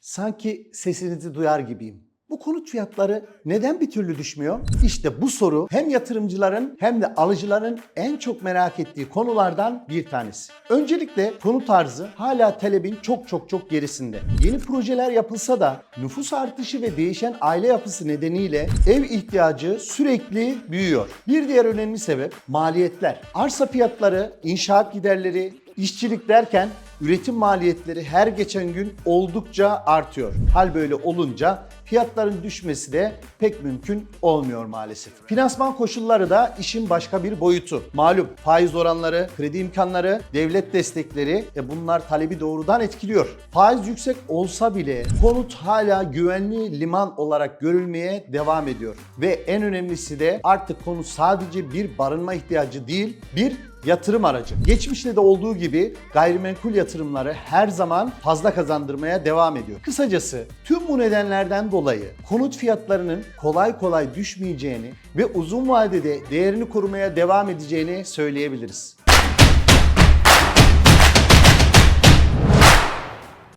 Sanki sesinizi duyar gibiyim. Bu konut fiyatları neden bir türlü düşmüyor? İşte bu soru hem yatırımcıların hem de alıcıların en çok merak ettiği konulardan bir tanesi. Öncelikle konut arzı hala talebin çok çok çok gerisinde. Yeni projeler yapılsa da nüfus artışı ve değişen aile yapısı nedeniyle ev ihtiyacı sürekli büyüyor. Bir diğer önemli sebep maliyetler. Arsa fiyatları, inşaat giderleri, işçilik derken üretim maliyetleri her geçen gün oldukça artıyor. Hal böyle olunca fiyatların düşmesi de pek mümkün olmuyor maalesef. Finansman koşulları da işin başka bir boyutu. Malum faiz oranları, kredi imkanları, devlet destekleri e bunlar talebi doğrudan etkiliyor. Faiz yüksek olsa bile konut hala güvenli liman olarak görülmeye devam ediyor. Ve en önemlisi de artık konut sadece bir barınma ihtiyacı değil, bir yatırım aracı. Geçmişte de olduğu gibi gayrimenkul yatırımları her zaman fazla kazandırmaya devam ediyor. Kısacası tüm bu nedenlerden dolayı konut fiyatlarının kolay kolay düşmeyeceğini ve uzun vadede değerini korumaya devam edeceğini söyleyebiliriz.